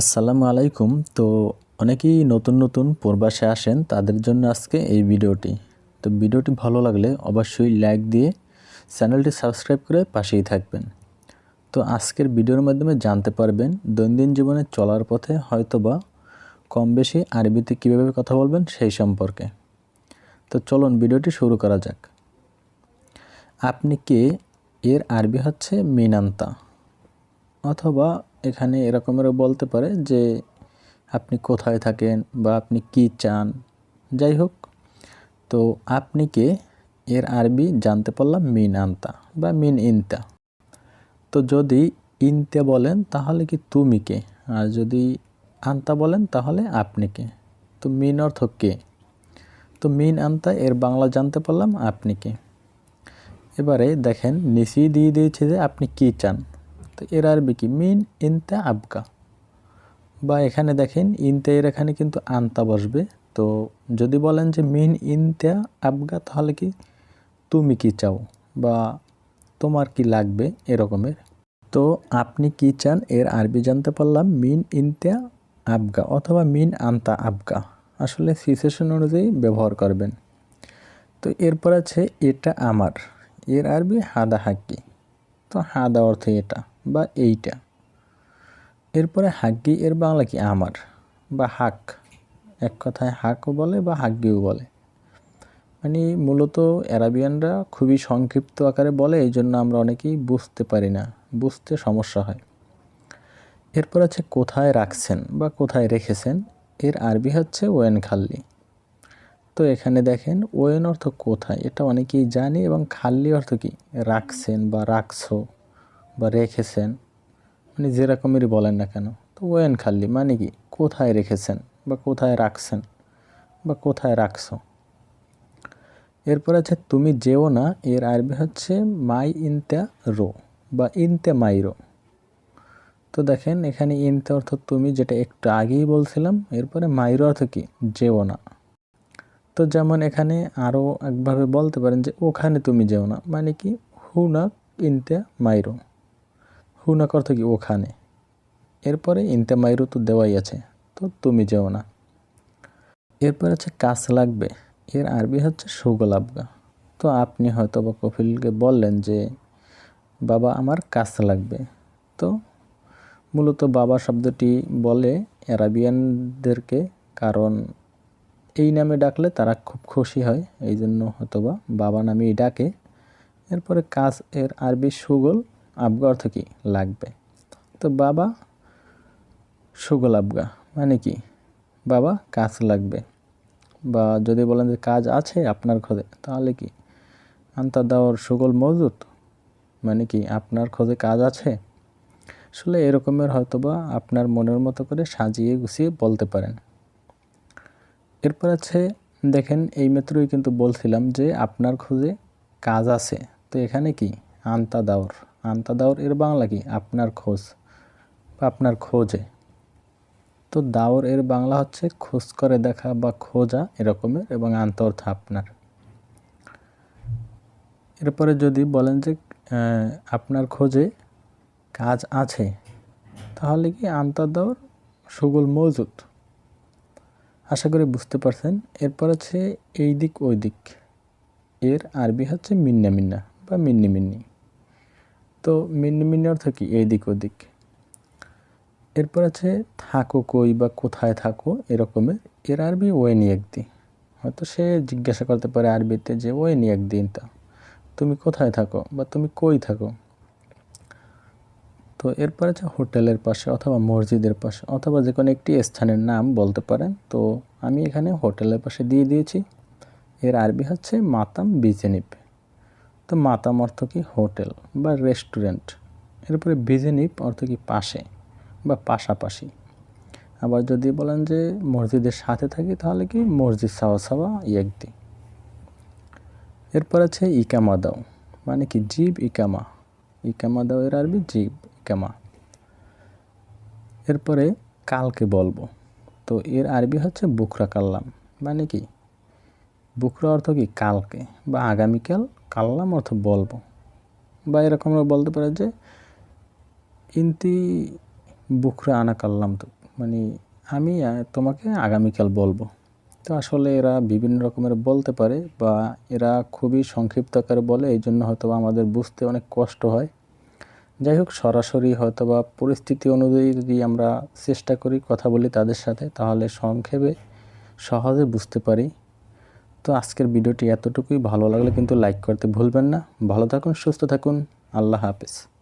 আসসালামু আলাইকুম। তো অনেকেই নতুন নতুন প্রবাসে আসেন, তাদের জন্য আজকে এই ভিডিওটি। তো ভিডিওটি ভালো লাগলে অবশ্যই লাইক দিয়ে চ্যানেলটি সাবস্ক্রাইব করে পাশেই থাকবেন। তো আজকের ভিডিওর মাধ্যমে জানতে পারবেন, দৈনন্দিন জীবনে চলার পথে হয়তোবা কম বেশি আরবিতে কীভাবে কথা বলবেন সেই সম্পর্কে। তো চলুন ভিডিওটি শুরু করা যাক। আপনি কে? এর আরবি হচ্ছে মিনান্তা অথবা এখানে এরকমেরও বলতে পারে যে আপনি কোথায় থাকেন বা আপনি কি চান। যাই হোক, তো আপনি কে এর আরবি জানতে পারলাম মিন আনতা বা মিন ইনতা। তো যদি ইনতে বলেন তাহলে কি তুমি কে? আর যদি আনতা বলেন তাহলে আপনি কে? তো মিন অর্থ কে? তো মিন আনতা এর বাংলা জানতে পারলাম আপনি কে। এবারে দেখেন নিচেই দিয়ে দিয়েছে যে আপনি কি চান। তো এর আরবি কি? মিন ইনতা আবকা বা এখানে দেখেন, ইনতে এর এখানে কিন্তু আনতা বসবে। তো যদি বলেন যে মিন ইনতা আবগা, তাহলে কি তুমি কি চাও? বা তোমার কি লাগবে এরকমের? তো আপনি কি চান? এর আরবি জানতে পারলাম, মিন ইনতা আবগা অথবা মিন আনতা আবগা। আসলে সিচুয়েশন অনুযায়ী ব্যবহার করবেন। তো এরপর আছে, এটা আমার। এর আরবি হাদা হাক্কি তো হাদা অর্থ এটা। বা এইটা। এরপরে হাগ্গি, এর বাংলা কি? আমার বা হাক। এক কথায় হাকও বলে বা হাগ্গিও বলে। মানে মূলত অ্যারাবিয়ানরা খুবই সংক্ষিপ্ত আকারে বলে এই জন্য আমরা অনেকেই বুঝতে পারি না, বুঝতে সমস্যা হয়। এরপর আছে কোথায় রাখছেন বা কোথায় রেখেছেন? এর আরবি হচ্ছে ওয়েন খাল্লি। তো এখানে দেখেন, ওয়েন অর্থ কোথায়? এটা অনেকেই জানি এবং খাল্লি অর্থ কি? রাখছেন বা রাখছো। বা রেখেছেন মানে যেরকমেরই বলেন না কেন, তো ওয়েন খাল্লি মানে কি? কোথায় রেখেছেন বা কোথায় রাখছেন বা কোথায় রাখছো? এরপর আছে, তুমি যেও না, এর আরবি হচ্ছে মাই ইনতা রো বা ইনতে মাইরো তো দেখেন, এখানে ইনতে অর্থ তুমি যেটা একটু আগেই বলছিলাম, এরপরে মাইরো অর্থ কি? যেও না। তো যেমন এখানে আরও একভাবে বলতে পারেন যে, ওখানে তুমি যেও না। মানে কি? হুনাক ইনতে মাইরো হুনাক অর্থ কি ওখানে। এরপরে ইনতে মাইরো তো দেওয়াই আছে, তো তুমি যেও না। এরপর আছে কাজ লাগবে, এর আরবি হচ্ছে সুগল আবগা তো আপনি হয়তো বা কফিলকে বললেন যে, বাবা, আমার কাজ লাগবে। তো মূলত বাবা শব্দটি বলে অ্যারাবিয়ানদেরকে, কারণ এই নামে ডাকলে তারা খুব খুশি হয় এই জন্য হয়তোবা বাবা নামেই ডাকে। এরপরে কাজ এর আরবি সুগল আবগা অর্থ কি? লাগবে। তো বাবা, সুগল আবগা মানে কি? বাবা, কাজ লাগবে। বা যদি বলেন যে কাজ আছে আপনার খোঁজে, তাহলে কি? আন্তা দাওয়ার সুগল মজুদ মানে কি, আপনার খোঁজে কাজ আছে? আসলে এরকমের হয়তোবা আপনার মনের মতো করে সাজিয়ে গুছিয়ে বলতে পারেন। এরপর আছে, দেখেন, এই মাত্রই কিন্তু বলছিলাম যে আপনার খোঁজে কাজ আছে। তো এখানে কি? আন্তা দাওর। আন্তা দাওর এর বাংলা কি? আপনার খোঁজ। বা আপনার খোঁজে। তো দাওর এর বাংলা হচ্ছে খোঁজ করে দেখা বা খোঁজা এরকমের এবং আন্ত অর্থ আপনার। এরপরে যদি বলেন যে আপনার খোঁজে কাজ আছে, তাহলে কি আন্তা দাওর সুগুল মজুদ? আশা করি বুঝতে পারছেন। এরপর আছে এই দিক, ওই দিক। এর আরবি হচ্ছে মিন্না মিন্না বা মিন্নি মিন্নি। তো মিন্নি অর্থ কি? এই দিক ওদিক। এরপর আছে, থাকো কই বা কোথায় থাকো? এরকমের এর আরবি ওয়ে নিয়ে একদি হয়তো সে জিজ্ঞাসা করতে পারে আরবিতে যে, ওয়ে নিয়ে একদিন তা তুমি কোথায় থাকো বা তুমি কই থাকো? তো এরপর আছে, হোটেলের পাশে অথবা মসজিদের পাশে অথবা যে কোনো একটি স্থানের নাম বলতে পারেন। তো আমি এখানে হোটেলের পাশে দিয়ে দিয়েছি। এর আরবি হচ্ছে, মাতাম বিজেনিপ তো মাতাম অর্থ কি হোটেল বা রেস্টুরেন্ট। এরপরে বিজেনিপ অর্থ কি পাশে বা পাশাপাশি। আবার যদি বলেন যে মসজিদের সাথে থাকি, তাহলে কি মসজিদ সাওয়া সাওয়া ইয়েকদি এরপর আছে ইকামা দাও মানে কি জীব ইকামা। ইকামা দাও এর আরবি জীব ইকামা। এরপরে কালকে বলব, তো এর আরবি হচ্ছে বুকরা কাল্লাম মানে কি? বুকরা অর্থ কি কালকে বা আগামীকাল কাল্লাম অর্থ বলব। বা এরকম বলতে পারে যে, ইন্তি বুকরা আনা কাল্লাম তো মানে আমি তোমাকে আগামীকাল বলব। তো আসলে এরা বিভিন্ন রকমের বলতে পারে বা এরা খুবই সংক্ষিপ্ত আকারে বলে, এই জন্য হয়তো আমাদের বুঝতে অনেক কষ্ট হয়। যাই হোক, সরাসরি হয়তো বা পরিস্থিতি অনুযায়ী যদি আমরা চেষ্টা করি কথা বলি তাদের সাথে, তাহলে সংক্ষেপে সহজে বুঝতে পারি। তো আজকের ভিডিওটি এতটুকুই। ভালো লাগলে কিন্তু লাইক করতে ভুলবেন না। ভালো থাকুন, সুস্থ থাকুন। আল্লাহ হাফেজ।